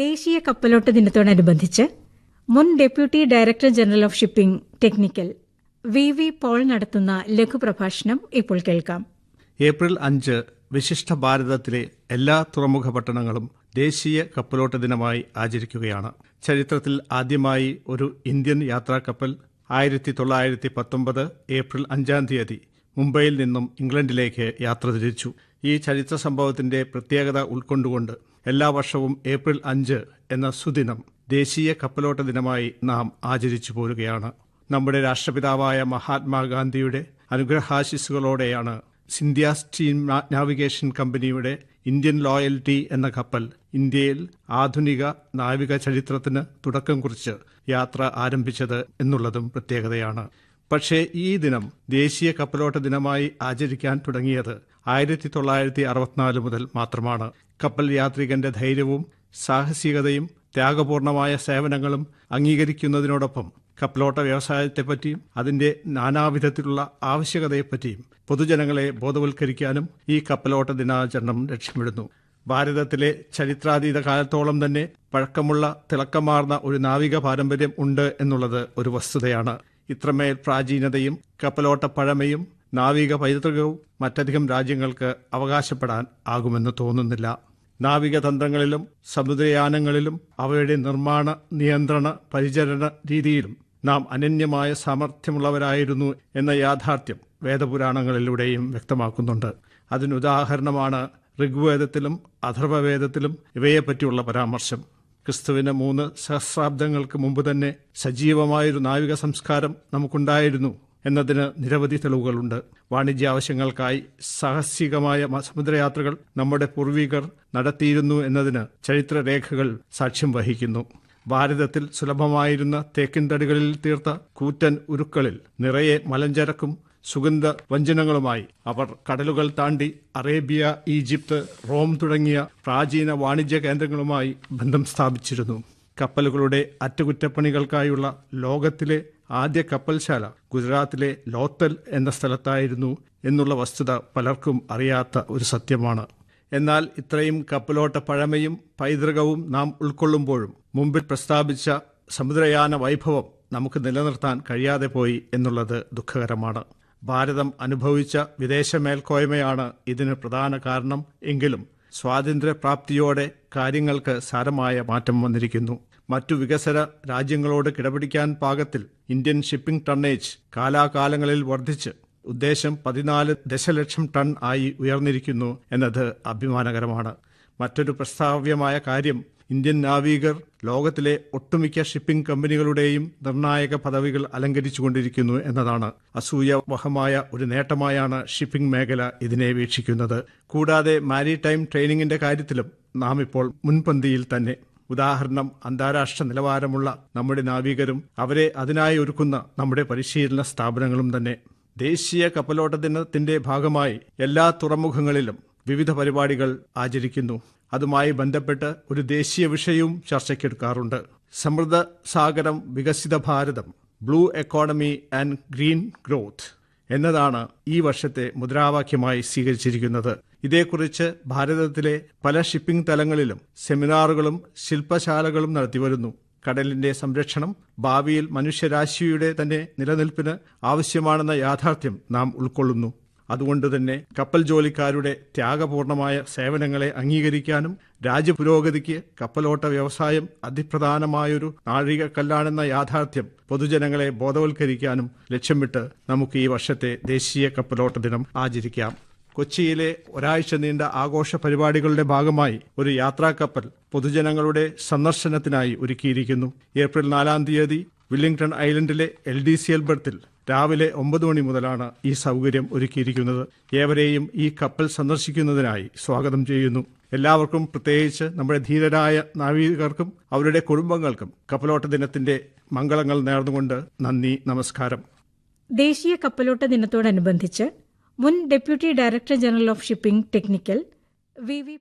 ദേശീയ കപ്പലോട്ട ദിനത്തോടനുബന്ധിച്ച് മുൻ deputy director general of shipping technical V V Paul നടത്തുന്ന ലഘുപ്രഭാഷണം ഇപ്പോൾ കേൾക്കാം. ഏപ്രിൽ അഞ്ച് വിശിഷ്ട ഭാരതത്തിലെ എല്ലാ തുറമുഖ പട്ടണങ്ങളും ദേശീയ കപ്പലോട്ട ദിനമായി ആചരിക്കുകയാണ്. ചരിത്രത്തിൽ ആദ്യമായി ഒരു ഇന്ത്യൻ യാത്രാക്കപ്പൽ ആയിരത്തി തൊള്ളായിരത്തി പത്തൊമ്പത് ഏപ്രിൽ അഞ്ചാം തീയതി മുംബൈയിൽ നിന്നും ഇംഗ്ലണ്ടിലേക്ക് യാത്ര തിരിച്ചു. ഈ ചരിത്ര സംഭവത്തിന്റെ പ്രത്യേകത ഉൾക്കൊണ്ടുകൊണ്ട് എല്ലാ വർഷവും ഏപ്രിൽ അഞ്ച് എന്ന സുദിനം ദേശീയ കപ്പലോട്ട ദിനമായി നാം ആചരിച്ചു പോരുകയാണ്. നമ്മുടെ രാഷ്ട്രപിതാവായ മഹാത്മാഗാന്ധിയുടെ അനുഗ്രഹാശിസുകളോടെയാണ് സിന്ധ്യ സ്റ്റീം നാവിഗേഷൻ കമ്പനിയുടെ ഇന്ത്യൻ ലോയൽറ്റി എന്ന കപ്പൽ ഇന്ത്യയിൽ ആധുനിക നാവിക ചരിത്രത്തിന് തുടക്കം കുറിച്ച് യാത്ര ആരംഭിച്ചത് എന്നുള്ളതും പ്രത്യേകതയാണ്. പക്ഷേ ഈ ദിനം ദേശീയ കപ്പലോട്ട ദിനമായി ആചരിക്കാൻ തുടങ്ങിയത് ആയിരത്തി തൊള്ളായിരത്തി അറുപത്തിനാല് മുതൽ മാത്രമാണ്. കപ്പൽ യാത്രികന്റെ ധൈര്യവും സാഹസികതയും ത്യാഗപൂർണമായ സേവനങ്ങളും അംഗീകരിക്കുന്നതിനോടൊപ്പം കപ്പലോട്ട വ്യവസായത്തെപ്പറ്റിയും അതിന്റെ നാനാവിധത്തിലുള്ള ആവശ്യകതയെപ്പറ്റിയും പൊതുജനങ്ങളെ ബോധവൽക്കരിക്കാനും ഈ കപ്പലോട്ട ദിനാചരണം ലക്ഷ്യമിടുന്നു. ഭാരതത്തിലെ ചരിത്രാതീത കാലത്തോളം തന്നെ പഴക്കമുള്ള തിളക്കമാർന്ന ഒരു നാവിക പാരമ്പര്യം ഉണ്ട് എന്നുള്ളത് ഒരു വസ്തുതയാണ്. ഇത്രമേൽ പ്രാചീനതയും കപ്പലോട്ട പഴമയും നാവിക പൈതൃകവും മറ്റധികം രാജ്യങ്ങൾക്ക് അവകാശപ്പെടാൻ ആകുമെന്ന് തോന്നുന്നില്ല. നാവിക തന്ത്രങ്ങളിലും സമുദ്രയാനങ്ങളിലും അവയുടെ നിർമ്മാണ നിയന്ത്രണ പരിചരണ രീതിയിലും നാം അനന്യമായ സാമർഥ്യമുള്ളവരായിരുന്നു എന്ന യാഥാർത്ഥ്യം വേദപുരാണങ്ങളിലൂടെയും വ്യക്തമാക്കുന്നുണ്ട്. അതിനുദാഹരണമാണ് ഋഗ്വേദത്തിലും അഥർവവേദത്തിലും ഇവയെപ്പറ്റിയുള്ള പരാമർശം. ക്രിസ്തുവിന് മൂന്ന് സഹസ്രാബ്ദങ്ങൾക്ക് മുമ്പ് തന്നെ സജീവമായൊരു നാവിക സംസ്കാരം നമുക്കുണ്ടായിരുന്നു എന്നതിന് നിരവധി തെളിവുകളുണ്ട്. വാണിജ്യ ആവശ്യങ്ങൾക്കായി സാഹസികമായ സമുദ്രയാത്രകൾ നമ്മുടെ പൂർവികർ നടത്തിയിരുന്നു എന്നതിന് ചരിത്രരേഖകൾ സാക്ഷ്യം വഹിക്കുന്നു. ഭാരതത്തിൽ സുലഭമായിരുന്ന തേക്കിൻ തടികളിൽ തീർത്ത കൂറ്റൻ ഉരുക്കളിൽ നിറയെ മലഞ്ചരക്കും സുഗന്ധ വ്യഞ്ജനങ്ങളുമായി അവർ കടലുകൾ താണ്ടി അറേബ്യ ഈജിപ്ത് റോം തുടങ്ങിയ പ്രാചീന വാണിജ്യ കേന്ദ്രങ്ങളുമായി ബന്ധം സ്ഥാപിച്ചിരുന്നു. കപ്പലുകളുടെ അറ്റകുറ്റപ്പണികൾക്കായുള്ള ലോകത്തിലെ ആദ്യ കപ്പൽശാല ഗുജറാത്തിലെ ലോത്തൽ എന്ന സ്ഥലത്തായിരുന്നു എന്നുള്ള വസ്തുത പലർക്കും അറിയാത്ത ഒരു സത്യമാണ്. എന്നാൽ ഇത്രയും കപ്പലോട്ട പഴമയും പൈതൃകവും നാം ഉൾക്കൊള്ളുമ്പോഴും മുമ്പിൽ പ്രസ്താവിച്ച സമുദ്രയാന വൈഭവം നമുക്ക് നിലനിർത്താൻ കഴിയാതെ പോയി എന്നുള്ളത് ദുഃഖകരമാണ്. ഭാരതം അനുഭവിച്ച വിദേശ മേൽക്കോയ്മയാണ് ഇതിന് പ്രധാന കാരണം എങ്കിലും സ്വാതന്ത്ര്യപ്രാപ്തിയോടെ കാര്യങ്ങൾക്ക് സാരമായ മാറ്റം വന്നിരിക്കുന്നു. മറ്റു വികസന രാജ്യങ്ങളോട് കിടപിടിക്കാൻ പാകത്തിൽ ഇന്ത്യൻ ഷിപ്പിംഗ് ടണ്ണേജ് കാലാകാലങ്ങളിൽ വർദ്ധിച്ച് ഉദ്ദേശം പതിനാല് ദശലക്ഷം ടൺ ആയി ഉയർന്നിരിക്കുന്നു എന്നത് അഭിമാനകരമാണ്. മറ്റൊരു പ്രസ്താവ്യമായ കാര്യം ഇന്ത്യൻ നാവികർ ലോകത്തിലെ ഒട്ടുമിക്ക ഷിപ്പിംഗ് കമ്പനികളുടെയും നിർണായക പദവികൾ അലങ്കരിച്ചുകൊണ്ടിരിക്കുന്നു എന്നതാണ് അസൂയവഹമായ ഒരു നേട്ടമായാണ് ഷിപ്പിംഗ് മേഖല ഇതിനെ വീക്ഷിക്കുന്നത്. കൂടാതെ മാരിടൈം ട്രെയിനിങ്ങിന്റെ കാര്യത്തിലും നാം ഇപ്പോൾ മുൻപന്തിയിൽ തന്നെ. ഉദാഹരണം അന്താരാഷ്ട്ര നിലവാരമുള്ള നമ്മുടെ നാവികരും അവരെ അതിനായി ഒരുക്കുന്ന നമ്മുടെ പരിശീലന സ്ഥാപനങ്ങളും തന്നെ. ദേശീയ കപ്പലോട്ട ദിനത്തിന്റെ ഭാഗമായി എല്ലാ തുറമുഖങ്ങളിലും വിവിധ പരിപാടികൾ ആചരിക്കുന്നു. അതുമായി ബന്ധപ്പെട്ട് ഒരു ദേശീയ വിഷയവും ചർച്ചയ്ക്കെടുക്കാറുണ്ട്. സമൃദ്ധ സാഗരം വികസിത ഭാരതം blue economy and green growth എന്നതാണ് ഈ വർഷത്തെ മുദ്രാവാക്യമായി സ്വീകരിച്ചിരിക്കുന്നത്. ഇതേക്കുറിച്ച് ഭാരതത്തിലെ പല ഷിപ്പിംഗ് തലങ്ങളിലും സെമിനാറുകളും ശില്പശാലകളും നടത്തിവരുന്നു. കടലിന്റെ സംരക്ഷണം ഭാവിയിൽ മനുഷ്യരാശിയുടെ തന്നെ നിലനിൽപ്പിന് ആവശ്യമാണെന്ന യാഥാർത്ഥ്യം നാം ഉൾക്കൊള്ളുന്നു. അതുകൊണ്ട് തന്നെ കപ്പൽ ജോലിക്കാരുടെ ത്യാഗപൂർണമായ സേവനങ്ങളെ അംഗീകരിക്കാനും രാജ്യപുരോഗതിക്ക് കപ്പലോട്ട വ്യവസായം അതിപ്രധാനമായൊരു നാഴികക്കല്ലാണെന്ന യാഥാർത്ഥ്യം പൊതുജനങ്ങളെ ബോധവൽക്കരിക്കാനും ലക്ഷ്യമിട്ട് നമുക്ക് ഈ വർഷത്തെ ദേശീയ കപ്പലോട്ട ദിനം ആചരിക്കാം. കൊച്ചിയിലെ ഒരാഴ്ച നീണ്ട ആഘോഷ പരിപാടികളുടെ ഭാഗമായി ഒരു യാത്രാക്കപ്പൽ പൊതുജനങ്ങളുടെ സന്ദർശനത്തിനായി ഒരുക്കിയിരിക്കുന്നു. ഏപ്രിൽ നാലാം തീയതി വില്ലിംഗ്ടൺ ഐലൻഡിലെ എൽ ഡി സി എൽ ബർത്തിൽ രാവിലെ ഒമ്പത് മണി മുതലാണ് ഈ സൗകര്യം ഒരുക്കിയിരിക്കുന്നത്. ഏവരെയും ഈ കപ്പൽ സന്ദർശിക്കുന്നതിനായി സ്വാഗതം ചെയ്യുന്നു. എല്ലാവർക്കും പ്രത്യേകിച്ച് നമ്മുടെ ധീരരായ നാവികർക്കും അവരുടെ കുടുംബങ്ങൾക്കും കപ്പലോട്ട ദിനത്തിന്റെ മംഗളങ്ങൾ നേർന്നുകൊണ്ട് നന്ദി നമസ്കാരം. ദേശീയ കപ്പലോട്ട ദിനത്തോടനുബന്ധിച്ച് മുൻ deputy director general of shipping technical V V